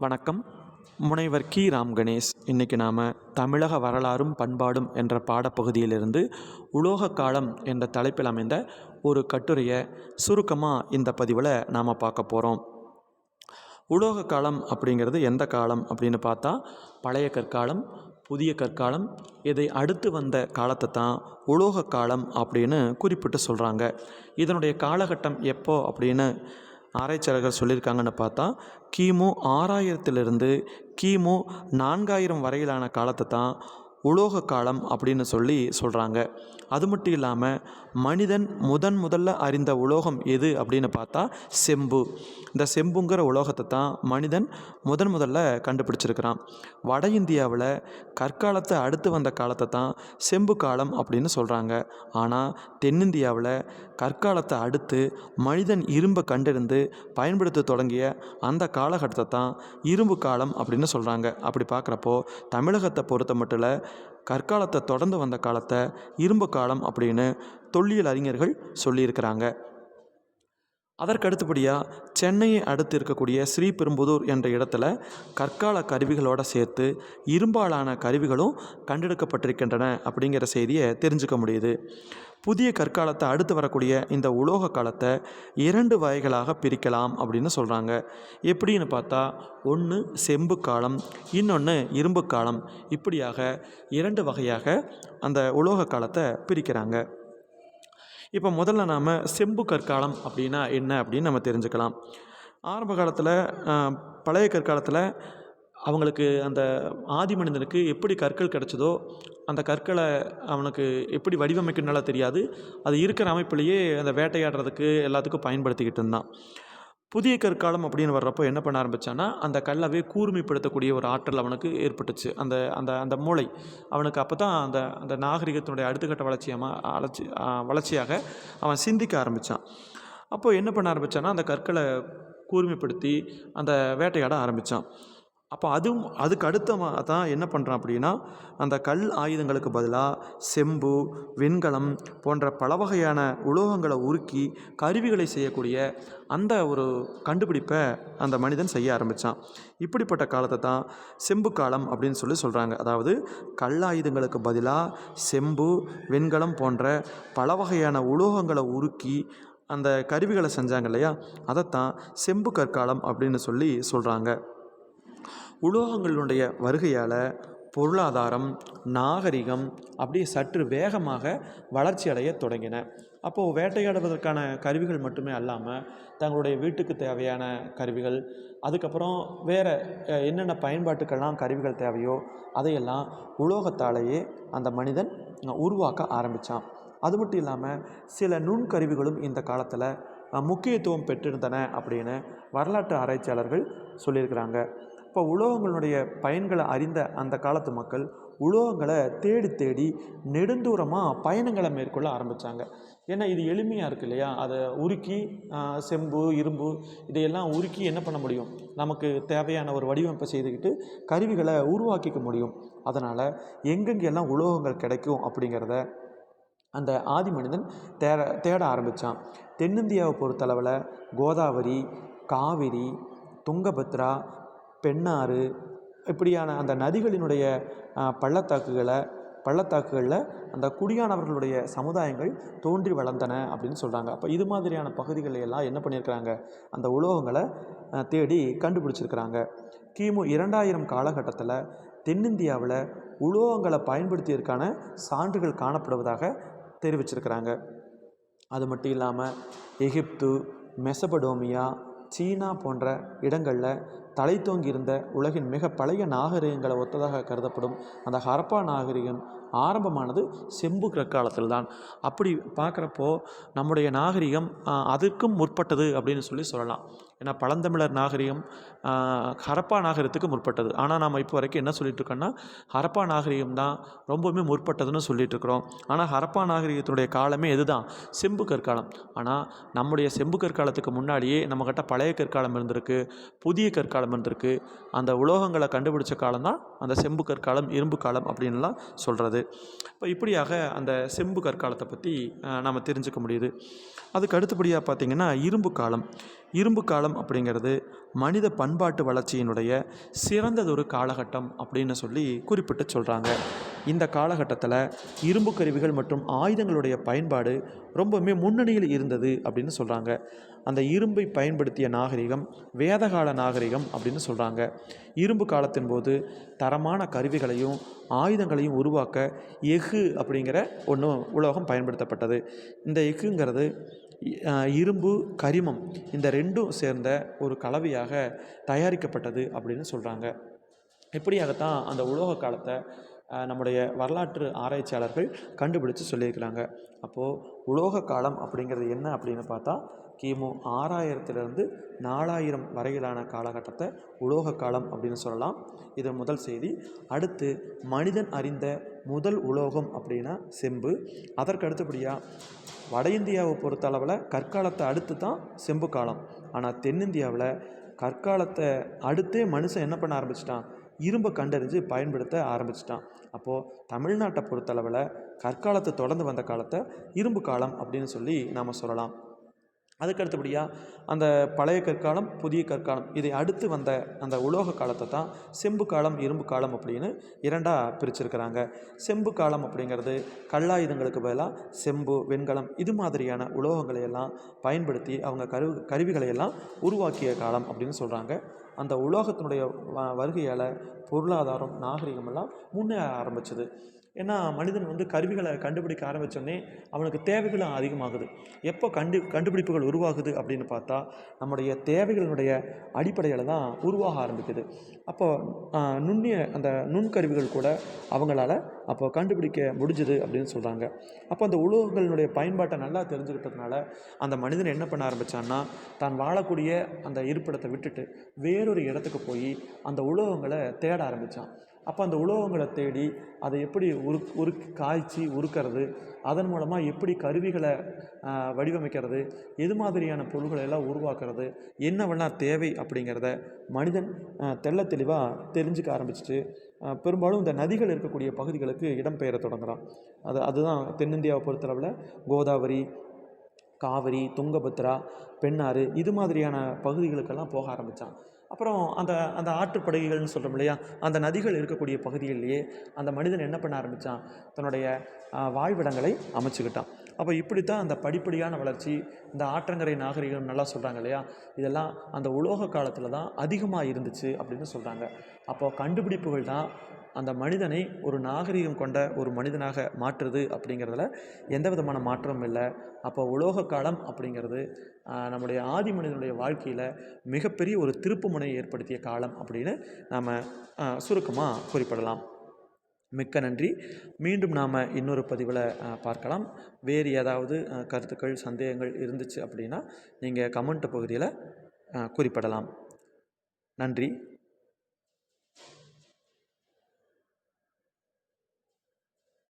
வணக்கம். முனைவர் கி. ராம் கணேஷ். இன்றைக்கி நாம் தமிழக வரலாறும் பண்பாடும் என்ற பாடப்பகுதியிலிருந்து உலோக காலம் என்ற தலைப்பில் அமைந்த ஒரு கட்டுரையை சுருக்கமாக இந்த பதிவில் நாம் பார்க்க போகிறோம் உலோக காலம் அப்படிங்கிறது எந்த காலம் அப்படின்னு பார்த்தா பழைய கற்காலம் புதிய கற்காலம் இதை அடுத்து வந்த காலத்தை தான் உலோக காலம் அப்படின்னு குறிப்பிட்டு சொல்கிறாங்க இதனுடைய காலகட்டம் எப்போ அப்படின்னு ஆராய்ச்சியாளர்கள் சொல்லியிருக்காங்கன்னு பார்த்தா கிமு ஆறாயிரத்திலிருந்து கிமு நான்காயிரம் வரையிலான காலத்தை தான் உலோக காலம் அப்படின்னு சொல்லி சொல்கிறாங்க அது மட்டும் இல்லாமல் மனிதன் முதன் முதல்ல அறிந்த உலோகம் எது அப்படின்னு பார்த்தா செம்பு. இந்த செம்புங்கிற உலோகத்தை தான் மனிதன் முதன் முதல்ல கண்டுபிடிச்சிருக்கிறான். வட இந்தியாவில் கற்காலத்தை அடுத்து வந்த காலத்தை தான் செம்பு காலம் அப்படின்னு சொல்கிறாங்க ஆனால் தென்னிந்தியாவில் கற்காலத்தை அடுத்து மனிதன் இரும்பை கண்டறிந்து பயன்படுத்த தொடங்கிய அந்த காலகட்டத்தை தான் இரும்பு காலம் அப்படின்னு சொல்கிறாங்க அப்படி பார்க்குறப்போ தமிழகத்தை பொறுத்த மட்டும் இல்லை கற்காலத்தை தொடர்ந்து வந்த காலத்தை இரும்பு காலம் அப்படின்னு தொல்லியல் அறிஞர்கள் சொல்லியிருக்கிறாங்க. அதற்கு அடுத்தபடியாக சென்னையை அடுத்து இருக்கக்கூடிய ஸ்ரீபெரும்புதூர் என்ற இடத்துல கற்கால கருவிகளோடு சேர்த்து இரும்பாலான கருவிகளும் கண்டெடுக்கப்பட்டிருக்கின்றன அப்படிங்கிற செய்தியை தெரிஞ்சுக்க முடியுது. புதிய கற்காலத்தை அடுத்து வரக்கூடிய இந்த உலோக காலத்தை இரண்டு வகைகளாக பிரிக்கலாம் அப்படின்னு சொல்கிறாங்க எப்படின்னு பார்த்தா ஒன்று செம்பு காலம் இன்னொன்று இரும்பு காலம். இப்படியாக இரண்டு வகையாக அந்த உலோக காலத்தை பிரிக்கிறாங்க. இப்போ முதல்ல நாம் செம்பு கற்காலம் அப்படின்னா என்ன அப்படின்னு நம்ம தெரிஞ்சுக்கலாம். ஆரம்ப காலத்தில் பழைய கற்காலத்தில் அவங்களுக்கு அந்த ஆதி மனிதனுக்கு எப்படி கற்கள் கிடச்சதோ அந்த கற்களை அவனுக்கு எப்படி வடிவமைக்கணும்னால தெரியாது. அது இருக்கிற அமைப்புலேயே அந்த வேட்டையாடுறதுக்கு எல்லாத்துக்கும் பயன்படுத்திக்கிட்டு இருந்தான். புதிய கற்காலம் அப்படின்னு வர்றப்போ என்ன பண்ண ஆரம்பித்தான்னா அந்த கல்லவே கூர்மைப்படுத்தக்கூடிய ஒரு ஆற்றல் அவனுக்கு ஏற்பட்டுச்சு. அந்த அந்த அந்த மூளை அவனுக்கு அப்போ தான் அந்த அந்த நாகரிகத்தினுடைய அடுத்தக்கட்ட வளர்ச்சியமாக வளர்ச்சி வளர்ச்சியாக அவன் சிந்திக்க ஆரம்பித்தான் அப்போது என்ன பண்ண ஆரம்பித்தான்னா அந்த கற்களை கூர்மைப்படுத்தி அந்த வேட்டையாட ஆரம்பித்தான் அப்போ அதுவும் அதுக்கு அடுத்த தான் என்ன பண்ணுறான் அப்படின்னா அந்த கல் ஆயுதங்களுக்கு பதிலாக செம்பு வெண்கலம் போன்ற பல வகையான உலோகங்களை உருக்கி கருவிகளை செய்யக்கூடிய அந்த ஒரு கண்டுபிடிப்பை அந்த மனிதன் செய்ய ஆரம்பித்தான் இப்படிப்பட்ட காலத்தை தான் செம்பு காலம் அப்படின்னு சொல்லி சொல்கிறாங்க அதாவது கல் ஆயுதங்களுக்கு பதிலாக செம்பு வெண்கலம் போன்ற பல வகையான உலோகங்களை உருக்கி அந்த கருவிகளை செஞ்சாங்க இல்லையா? அதைத்தான் செம்பு கற்காலம் அப்படின்னு சொல்லி சொல்கிறாங்க உலோகங்களுடைய வருகையால் பொருளாதாரம் நாகரிகம் அப்படியே சற்று வேகமாக வளர்ச்சி அடைய தொடங்கின. அப்போது வேட்டையாடுவதற்கான கருவிகள் மட்டுமே அல்லாமல் தங்களுடைய வீட்டுக்கு தேவையான கருவிகள் அதுக்கப்புறம் வேறு என்னென்ன பயன்பாட்டுக்கெல்லாம் கருவிகள் தேவையோ அதையெல்லாம் உலோகத்தாலேயே அந்த மனிதன் உருவாக்க ஆரம்பித்தான் அது மட்டும் இல்லாமல் சில நுண்கருவிகளும் இந்த காலத்தில் முக்கியத்துவம் பெற்றிருந்தன அப்படின்னு வரலாற்று ஆராய்ச்சியாளர்கள் சொல்லியிருக்கிறாங்க. இப்போ உலோகங்களுடைய பயன்களை அறிந்த அந்த காலத்து மக்கள் உலோகங்களை தேடி தேடி நெடுந்தூரமாக பயணங்களை மேற்கொள்ள ஆரம்பித்தாங்க ஏன்னா இது எளிமையாக இருக்குது இல்லையா? அதை உருக்கி செம்பு இரும்பு இதையெல்லாம் உருக்கி என்ன பண்ண முடியும்? நமக்கு தேவையான ஒரு வடிவமைப்பை செய்துக்கிட்டு கருவிகளை உருவாக்கிக்க முடியும். அதனால் எங்கெங்கெல்லாம் உலோகங்கள் கிடைக்கும் அப்படிங்கிறத அந்த ஆதி மனிதன் தேட தேட ஆரம்பித்தான் தென்னிந்தியாவை பொறுத்தளவில் கோதாவரி காவிரி துங்கபத்ரா பெண்ணாறு இப்படியான அந்த நதிகளினுடைய பள்ளத்தாக்குகளை பள்ளத்தாக்குகளில் அந்த குடியானவர்களுடைய சமுதாயங்கள் தோன்றி வளர்ந்தன அப்படின்னு சொல்கிறாங்க அப்போ இது மாதிரியான பகுதிகளை எல்லாம் என்ன பண்ணியிருக்கிறாங்க? அந்த உலோகங்களை தேடி கண்டுபிடிச்சிருக்கிறாங்க. கிமு இரண்டாயிரம் காலகட்டத்தில் தென்னிந்தியாவில் உலோகங்களை பயன்படுத்தியதற்கான சான்றுகள் காணப்படுவதாக தெரிவிச்சிருக்கிறாங்க. அது மட்டும் இல்லாமல் எகிப்து மெசபடோமியா சீனா போன்ற இடங்களில் தலை தோங்கியிருந்த உலகின் மிக பழைய நாகரிகங்களை ஒத்ததாக கருதப்படும் அந்த ஹரப்பா நாகரிகம் ஆரம்பமானது செம்பு கற்காலத்தில் தான் அப்படி பார்க்குறப்போ நம்முடைய நாகரிகம் அதற்கும் முற்பட்டது அப்படின்னு சொல்லி சொல்லலாம். ஏன்னா பழந்தமிழர் நாகரிகம் ஹரப்பா நாகரிகத்துக்கு முற்பட்டது. ஆனால் நாம் இப்போ வரைக்கும் என்ன சொல்லிட்டு ஹரப்பா நாகரிகம் தான் ரொம்பவுமே முற்பட்டதுன்னு சொல்லிட்டுருக்குறோம். ஆனால் ஹரப்பா நாகரிகத்தினுடைய காலமே இதுதான் செம்பு கற்காலம். ஆனால் நம்முடைய செம்பு கற்காலத்துக்கு முன்னாடியே நம்மக்கிட்ட பழைய கற்காலம் இருந்திருக்கு புதிய கற்காலம் இருந்திருக்கு. அந்த உலோகங்களை கண்டுபிடிச்ச காலம் தான் அந்த செம்பு கற்காலம் இரும்பு காலம் அப்படின்லாம் சொல்கிறது இப்போ இப்படியாக அந்த செம்பு கற்காலத்தை பற்றி நம்ம தெரிஞ்சுக்க முடியுது. அதுக்கு அடுத்தபடியாக பார்த்திங்கன்னா இரும்பு காலம். இரும்பு காலம் அப்படிங்கிறது மனித பண்பாட்டு வளர்ச்சியினுடைய சிறந்ததொரு காலகட்டம் அப்படின்னு சொல்லி குறிப்பிட்டு சொல்கிறாங்க இந்த காலகட்டத்தில் இரும்பு கருவிகள் மற்றும் ஆயுதங்களுடைய பயன்பாடு ரொம்பவுமே முன்னணியில் இருந்தது அப்படின்னு சொல்கிறாங்க அந்த இரும்பை பயன்படுத்திய நாகரிகம் வேதகால நாகரிகம் அப்படின்னு சொல்கிறாங்க இரும்பு காலத்தின் போது தரமான கருவிகளையும் ஆயுதங்களையும் உருவாக்க எஃகு அப்படிங்கிற ஒன்று உலோகம் பயன்படுத்தப்பட்டது. இந்த எஃகுங்கிறது இரும்பு கரிமம் இந்த ரெண்டும் சேர்ந்த ஒரு கலவையாக தயாரிக்கப்பட்டது அப்படின்னு சொல்கிறாங்க இப்படியாகத்தான் அந்த உலோக காலத்தை நம்முடைய வரலாற்று ஆராய்ச்சியாளர்கள் கண்டுபிடிச்சு சொல்லியிருக்கிறாங்க. அப்போது உலோக காலம் அப்படிங்கிறது என்ன அப்படின்னு பார்த்தா கிமு ஆறாயிரத்திலிருந்து நாலாயிரம் வரையிலான காலகட்டத்தை உலோக காலம் அப்படின்னு சொல்லலாம். இது முதல் செய்தி அடுத்து மனிதன் அறிந்த முதல் உலோகம் அப்படின்னா செம்பு. அதற்கு அடுத்தபடியாக வட இந்தியாவை பொறுத்த அளவில் கற்காலத்தை அடுத்து தான் செம்பு காலம். ஆனால் தென்னிந்தியாவில் கற்காலத்தை அடுத்தே மனுஷன் என்ன பண்ண ஆரம்பிச்சிட்டான்? இரும்பை கண்டறிஞ்சு பயன்படுத்த ஆரம்பிச்சிட்டான். அப்போது தமிழ்நாட்டை பொறுத்தளவில் கற்காலத்தை தொடர்ந்து வந்த காலத்தை இரும்பு காலம் அப்படின்னு சொல்லி நாம் சொல்லலாம். அதுக்கு அடுத்தபடியாக அந்த பழைய கற்காலம் புதிய கற்காலம் இதை அடுத்து வந்த அந்த உலோக காலத்தை தான் செம்பு காலம் இரும்பு காலம் அப்படின்னு இரண்டாக பிரிச்சிருக்கிறாங்க. செம்பு காலம் அப்படிங்கிறது கல்லாயுதங்களுக்கு பதிலாக செம்பு வெண்கலம் இது மாதிரியான உலோகங்களை எல்லாம் பயன்படுத்தி அவங்க கரு கருவிகளை எல்லாம் உருவாக்கிய காலம் அப்படின்னு சொல்கிறாங்க அந்த உலோகத்தினுடைய வ வருகையால் பொருளாதாரம் நாகரிகமெல்லாம் முன்னேற ஆரம்பிச்சது. ஏன்னா மனிதன் வந்து கருவிகளை கண்டுபிடிக்க ஆரம்பித்தோடனே அவனுக்கு தேவைகளும் அதிகமாகுது. எப்போ கண்டு கண்டுபிடிப்புகள் உருவாகுது அப்படின்னு பார்த்தா நம்முடைய தேவைகளினுடைய அடிப்படையில் தான் உருவாக ஆரம்பிக்குது. அப்போ நுண்ணிய அந்த நுண்கருவிகள் கூட அவங்களால அப்போ கண்டுபிடிக்க முடிஞ்சுது அப்படின்னு சொல்கிறாங்க அப்போ அந்த உலோகங்களினுடைய பயன்பாட்டை நல்லா தெரிஞ்சுக்கிட்டதுனால அந்த மனிதன் என்ன பண்ண ஆரம்பித்தான்னா தான் வாழக்கூடிய அந்த இருப்பிடத்தை விட்டுட்டு வேறொரு இடத்துக்கு போய் அந்த உலோகங்களை தேட ஆரம்பித்தான் அப்போ அந்த உலோகங்களை தேடி அதை எப்படி உரு உரு காய்ச்சி உருக்கிறது அதன் மூலமாக எப்படி கருவிகளை வடிவமைக்கிறது எது மாதிரியான பொருள்களை எல்லாம் உருவாக்குறது என்னவெல்லாம் தேவை அப்படிங்கிறத மனிதன் தெள்ள தெளிவாக தெரிஞ்சுக்க ஆரம்பிச்சிட்டு பெரும்பாலும் இந்த நதிகள் இருக்கக்கூடிய பகுதிகளுக்கு இடம்பெயர தொடங்குறான். அது அதுதான் தென்னிந்தியாவை பொறுத்தளவில் கோதாவரி காவிரி துங்கபத்ரா பெண்ணாறு இது மாதிரியான பகுதிகளுக்கெல்லாம் போக ஆரம்பித்தான் அப்புறம் அந்த அந்த ஆற்றுப்படுகைகள்னு சொல்கிறோம் இல்லையா? அந்த நதிகள் இருக்கக்கூடிய பகுதிகளிலேயே அந்த மனிதன் என்ன பண்ண ஆரம்பித்தான் தன்னுடைய வாழ்விடங்களை அமைச்சுக்கிட்டான். அப்போ இப்படித்தான் அந்த படிப்படியான வளர்ச்சி இந்த ஆற்றங்கரை நாகரிகம் நல்லா சொல்கிறாங்க இல்லையா? இதெல்லாம் அந்த உலோக காலத்தில் தான் அதிகமாக இருந்துச்சு அப்படின்னு சொல்கிறாங்க அப்போது கண்டுபிடிப்புகள் தான் அந்த மனிதனை ஒரு நாகரிகம் கொண்ட ஒரு மனிதனாக மாற்றுது அப்படிங்கிறதுல எந்த விதமான மாற்றமும் இல்லை. அப்போ உலோக காலம் அப்படிங்கிறது நம்முடைய ஆதி மனிதனுடைய வாழ்க்கையில் மிகப்பெரிய ஒரு திருப்புமுனையை ஏற்படுத்திய காலம் அப்படின்னு நாம் சுருக்கமாக குறிப்பிடலாம். மிக்க நன்றி. மீண்டும் நாம் இன்னொரு பதிவில் பார்க்கலாம். வேறு ஏதாவது கருத்துக்கள் சந்தேகங்கள் இருந்துச்சு அப்படின்னா நீங்கள் கமெண்ட் பகுதியில் குறிப்பிடலாம். நன்றி.